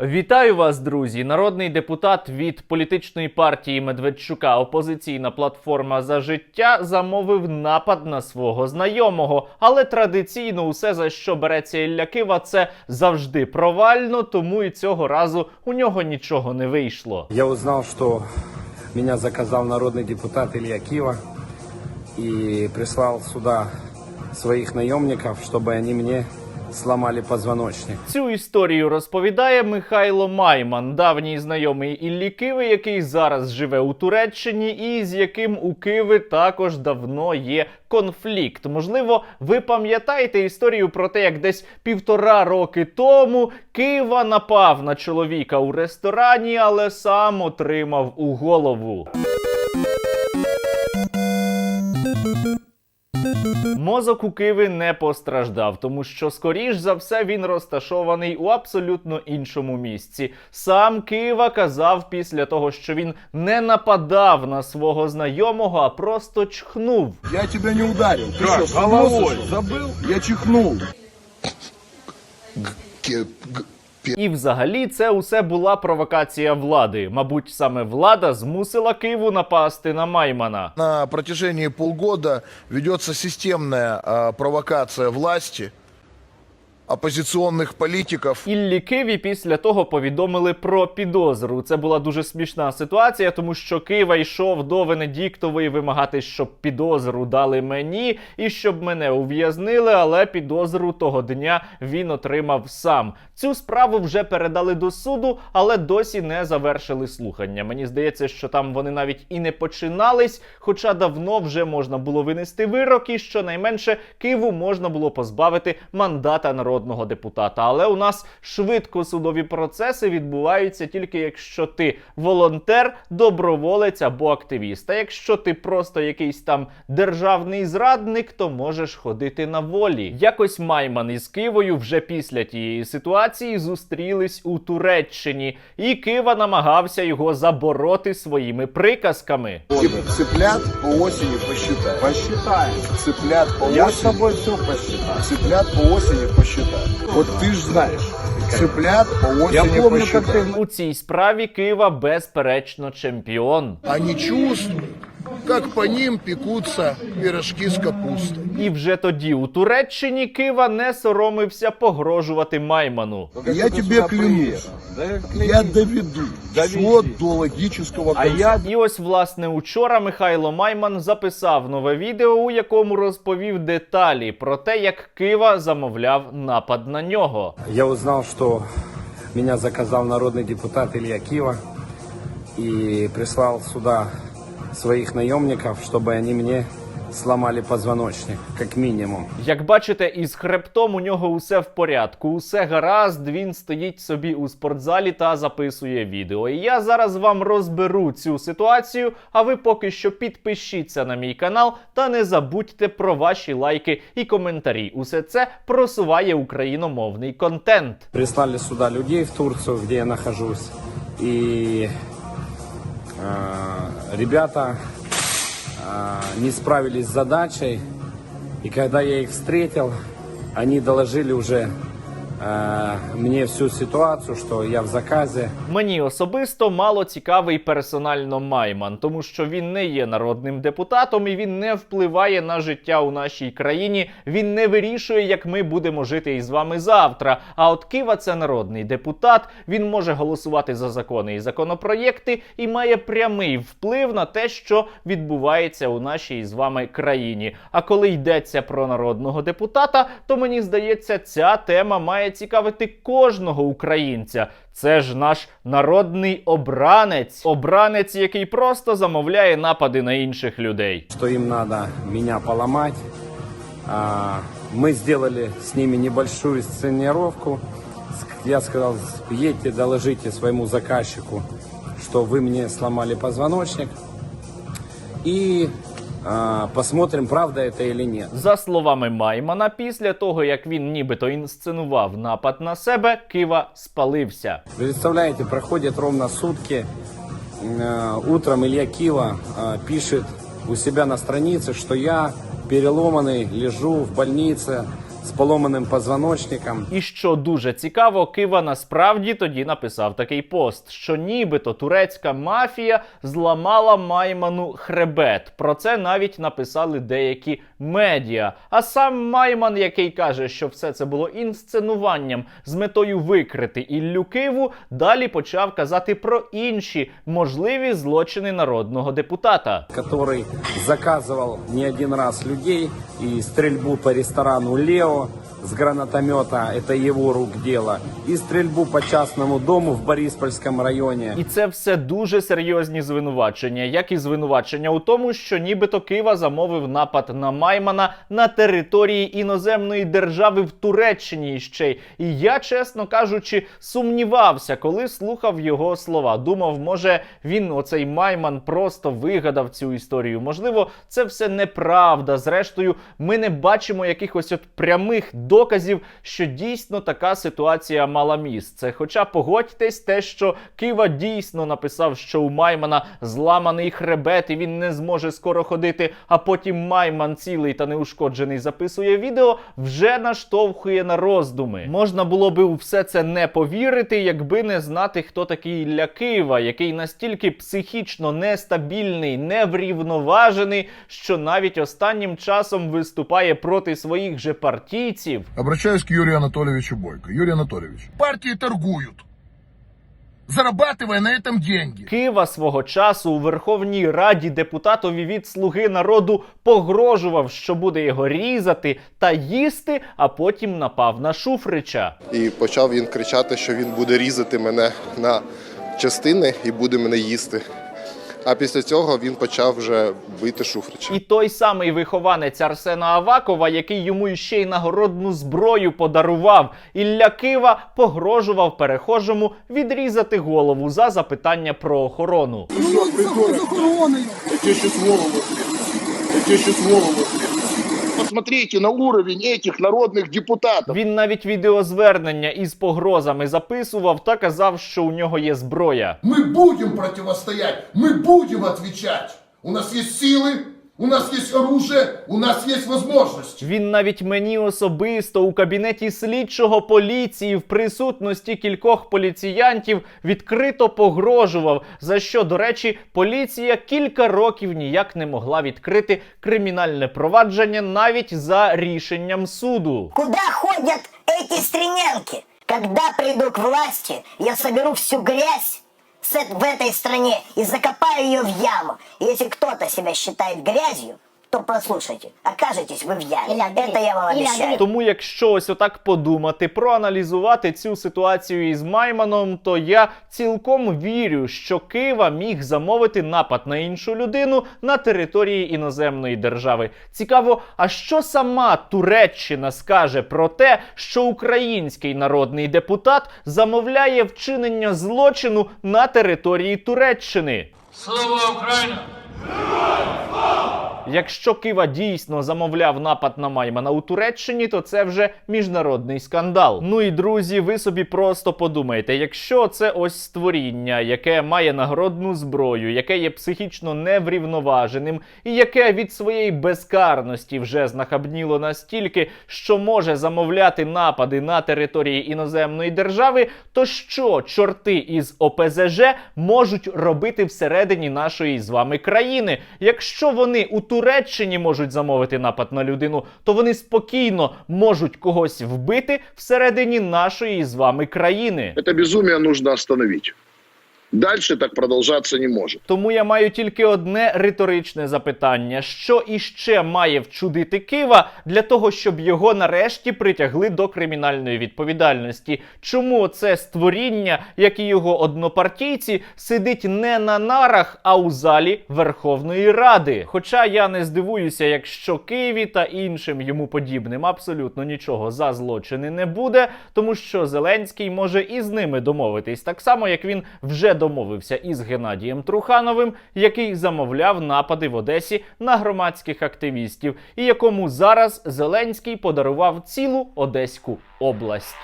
Вітаю вас, друзі! Народний депутат від політичної партії Медведчука Опозиційна платформа за життя замовив напад на свого знайомого. Але традиційно усе за що береться Ілля Кива, це завжди провально, тому і цього разу у нього нічого не вийшло. Я узнал, что меня заказал народный депутат Илья Кива и прислал сюда своих наемников, чтобы они мне сломали позвоночник. Цю історію розповідає Михайло Майман, давній знайомий Іллі Киви, який зараз живе у Туреччині, і з яким у Киви також давно є конфлікт. Можливо, ви пам'ятаєте історію про те, як десь півтора роки тому Кива напав на чоловіка у ресторані, але сам отримав у голову. Мозок у Киви не постраждав, тому що, скоріш за все, він розташований у абсолютно іншому місці. Сам Кива казав після того, що він не нападав на свого знайомого, а просто чхнув. Я тебя не ударил. Ты Как? что, Головой. носа забыл? Я чихнул. І взагалі це усе була провокація влади. Мабуть, саме влада змусила Києву напасти на Маймана. На протяжении полгода ведется системная провокація провокация власти, оппозиционных политиков. Іллі Киві після того повідомили про підозру. Це була дуже смішна ситуація, тому що Кива йшов до Венедіктової вимагати, щоб підозру дали мені і щоб мене ув'язнили, але підозру того дня він отримав сам. Цю справу вже передали до суду, але досі не завершили слухання. Мені здається, що там вони навіть і не починались, хоча давно вже можна було винести вирок, і щонайменше Киву можна було позбавити мандата народного депутата. Але у нас швидко судові процеси відбуваються тільки якщо ти волонтер, доброволець або активіст. А якщо ти просто якийсь там державний зрадник, то можеш ходити на волі. Якось Майман із Кивою вже після тієї ситуації зустрілись у Туреччині, і Кива намагався його забороти своїми приказками. Цып- Цыплят по осени посчитай. Посчитаем. Цыплят по Я с осени. тобой все посчитаю. Цыплят по осени посчитай. Вот ты ж знаешь. Цыплят по осени помню, посчитай. как ты У цій справі Кива безперечно чемпіон. Они чувствуют, как по ним пекутся пирожки с капустой. І вже тоді у Туреччині Кива не соромився погрожувати Майману. Я тебе клянусь. Я доведу все до логического конца. І ось власне учора Михайло Майман записав нове відео, у якому розповів деталі про те, як Кива замовляв напад на нього. Я узнал, что меня заказал народный депутат Илья Кива и прислал сюда своих наемников, чтобы они мне сломали позвоночник, как минимум. Як бачите, із хребтом у нього усе в порядку, усе гаразд. Він стоїть собі у спортзалі та записує відео. І я зараз вам розберу цю ситуацію. А ви поки що підпишіться на мій канал та не забудьте про ваші лайки і коментарі. Усе це просуває україномовний контент. Прислали сюда людей в Турцию, где я нахожусь, и э, ребята не справились с задачей, и когда я их встретил, они доложили уже э, мне всю ситуацию, что я в заказе. Мені особисто мало цікавий персонально Майман, тому що він не є народним депутатом і він не впливає на життя у нашій країні. Він не вирішує, як ми будемо жити із вами завтра. А от Кива це народний депутат. Він може голосувати за закони і законопроєкти і має прямий вплив на те, що відбувається у нашій з вами країні. А коли йдеться про народного депутата, то мені здається, ця тема має цікавити кожного українця. Це ж наш народний обранець, обранець, який просто замовляє напади на інших людей. что им надо меня поломать. А, Мы сделали с ними небольшую сценировку. С- Я сказал, едьте, доложите своему заказчику, что вы мне сломали позвоночник. И а, посмотрим, правда это или нет. За словами Маймана, після того як він нібито інсценував напад на себе, Кива спалився. Представляете, проходят ровно сутки. Э, Утром Илья Кива э, пишет у себя на странице, что я переломанный, лежу в больнице с поломанным позвоночником. І що дуже цікаво, Кива насправді тоді написав такий пост, що нібито турецька мафія зламала Майману хребет. Про це навіть написали деякі медіа. А сам Майман, який каже, що все це було інсценуванням з метою викрити Іллю Киву, далі почав казати про інші можливі злочини народного депутата. который заказывал не один раз людей и стрельбу по ресторану Лео como с гранатомета, это его рук дело, и стрельбу по частному дому в Бориспольском районе. І це все дуже серйозні звинувачення, як і звинувачення у тому, що нібито Кива замовив напад на Маймана на території іноземної держави в Туреччині ще й. І я, чесно кажучи, сумнівався, коли слухав його слова. Думав, може він, оцей Майман, просто вигадав цю історію. Можливо, це все неправда. Зрештою, ми не бачимо якихось от прямих що дійсно така ситуація мала місце. Хоча погодьтесь, те, що Кива дійсно написав, що у Маймана зламаний хребет, і він не зможе скоро ходити. А потім Майман цілий та неушкоджений записує відео, вже наштовхує на роздуми. Можна було би у все це не повірити, якби не знати, хто такий Ілля Кива, який настільки психічно нестабільний, неврівноважений, що навіть останнім часом виступає проти своїх же партійців. Обращаюсь к Юрию Анатольевичу Бойко. Юрий Анатольевич. Партии торгуют, зарабатывая на этом деньги. Кива свого часу у Верховній Раді депутатові від Слуги народу погрожував, що буде його різати та їсти, а потім напав на Шуфрича. І почав він кричати, що він буде різати мене на частини і буде мене їсти. А після цього він почав вже бити Шуфрича. І той самий вихованець Арсена Авакова, який йому ще й нагородну зброю подарував, Ілля Кива погрожував перехожому відрізати голову за запитання про охорону. Я я, я, я, я, Я я, я, я, отрежу Посмотрите на уровень этих народных депутатов. Він навіть відеозвернення із погрозами записував та казав, що у нього є зброя. Мы будем противостоять, мы будем отвечать. У нас есть силы, у нас есть оружие, у нас есть возможности. Він навіть мені особисто у кабінеті слідчого поліції в присутності кількох поліціянтів відкрито погрожував. За що, до речі, поліція кілька років ніяк не могла відкрити кримінальне провадження навіть за рішенням суду. Куда ходят эти стриненки? Когда приду к власти, я соберу всю грязь в этой стране и закопаю ее в яму. Если кто-то себя считает грязью, то послушайте, окажетесь вы в яме. Это я вам обещаю. Тому, якщо ось отак подумати, проаналізувати цю ситуацію із Майманом, то я цілком вірю, що Кива міг замовити напад на іншу людину на території іноземної держави. Цікаво, а що сама Туреччина скаже про те, що український народний депутат замовляє вчинення злочину на території Туреччини? Слава Україна! Якщо Кива дійсно замовляв напад на Маймана у Туреччині, то це вже міжнародний скандал. Ну і друзі, ви собі просто подумайте, якщо це ось створіння, яке має нагородну зброю, яке є психічно неврівноваженим, і яке від своєї безкарності вже знахабніло настільки, що може замовляти напади на території іноземної держави, то що чорти із ОПЗЖ можуть робити всередині нашої з вами країни? Якщо вони у Туреччині можуть замовити напад на людину, то вони спокійно можуть когось вбити всередині нашої з вами країни. Це безумие нужно остановить. Дальше так продолжаться не может. Тому я маю тільки одне риторичне запитання: що іще має вчудити Кива для того, щоб його нарешті притягли до кримінальної відповідальності? Чому це створіння, як і його однопартійці, сидить не на нарах, а у залі Верховної Ради? Хоча я не здивуюся, якщо Києві та іншим йому подібним абсолютно нічого за злочини не буде, тому що Зеленський може і з ними домовитись, так само як він вже домовився із Геннадієм Трухановим, який замовляв напади в Одесі на громадських активістів, і якому зараз Зеленський подарував цілу Одеську область.